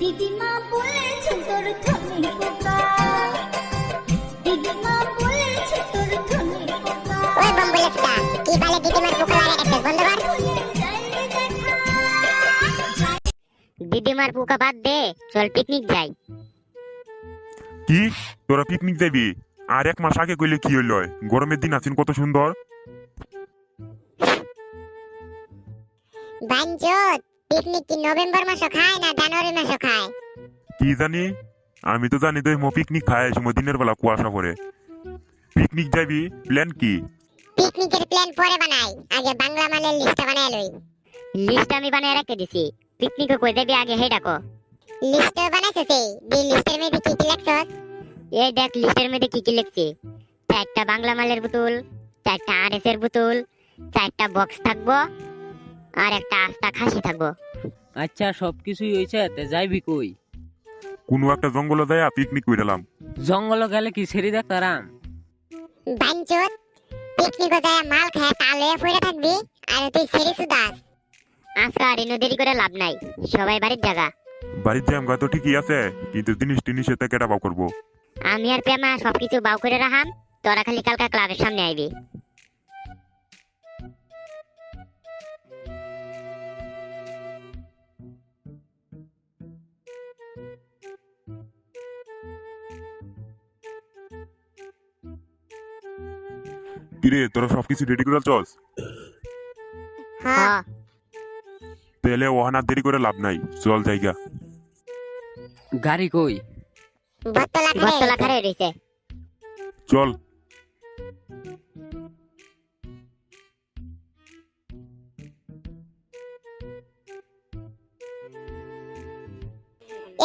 দিদিমা বলেছে তোর ধনে পোকা। দিদিমা বলেছে তোর ধনে পোকা। ওই বম্বুলেটটা কি বলে দিদিমার পোকা লাগা গেছে বন্ধ কর ফুলে যাইলে দেখা দিদিমার পোকা বাদ দে চল পিকনিক যাই। কি? তোরা পিকনিক যাবি? আর এক মাস আগে কইলে কি হইল? গরমের দিন আছেন কত সুন্দর। বাঞ্চত পিকনিক কি নভেম্বর মাসে খায় না জানুয়ারি মাসে খায়? কি জানি? আমি তো জানি তো মো পিকনিক খায় সময় দিনের বেলা কুয়াশা পড়ে। পিকনিক যাবি? প্ল্যান কি? পিকনিকের প্ল্যান পরে বানাই। আগে বাংলা মালের লিস্টটা বানাই লই। লিস্ট আমি বানিয়ে রেখে দিছি। পিকনিকে কই যাবি আগে হে ডাকো। লিস্ট বানাইছো সেই দি লিস্টের মধ্যে কি কি লেখছস এই দেখ লিস্টের মধ্যে কি কি লিখছি। চারটা বাংলা মালের বোতল চারটা আর এর বোতল চারটা বক্স থাকব আর একটা আস্তা খাসি থাকব। আচ্ছা সব কিছুই হয়েছে তে যাইবি কই? কোনো একটা জঙ্গলে যায় পিকনিক কইরালাম জঙ্গল গেলে কি সেরি দেখতারাম বাঞ্চত পিকনিকে যায় মাল খায় তালে পড়ে থাকবি আর তুই সেরি সুদাস আজকে আর ইনো দেরি করে লাভ নাই। সবাই বাড়ির জায়গা বাড়ির জ্যাম তো ঠিকই আছে কিন্তু জিনিস টিনিস এতে কেটা করব। আমি আর প্রেমা সবকিছু বাউ করে রাখাম তোরা খালি কালকা ক্লাবের সামনে আইবি। কিরে তোরা সবকিছু রেডি করে চস হ্যাঁ তাহলে ওহানা দেরি করে লাভ নাই চল জায়গা। গাড়ি কই? বত্তলা খারে রইছে। চল।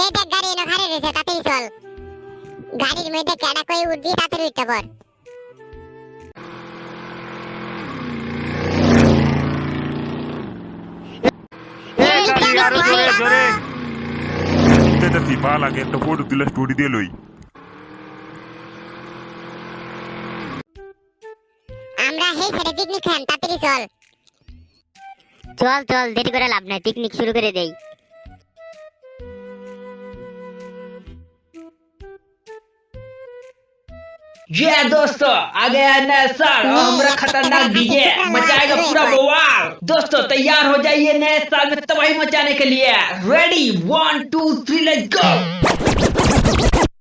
এই দেখ গাড়ি এনে খারে রয়েছে তাতেই চল। গাড়ির মধ্যে কেডা কই উঠবি তাতে উঠতে পর দেখতেছি পা লাগে একটা ফটো তুলে স্টোরি দিয়ে লই। আমরা হেই ছেড়ে পিকনিক খান তাড়াতাড়ি চল। চল চল দেরি করে লাভ নাই পিকনিক শুরু করে দেই। ये दोस्तों आ गया नया साल और हमारा खतरनाक डीजे मचाएगा पूरा बवाल दोस्तों तैयार हो जाइए नए साल में तबाही मचाने के लिए। Ready one two three let's go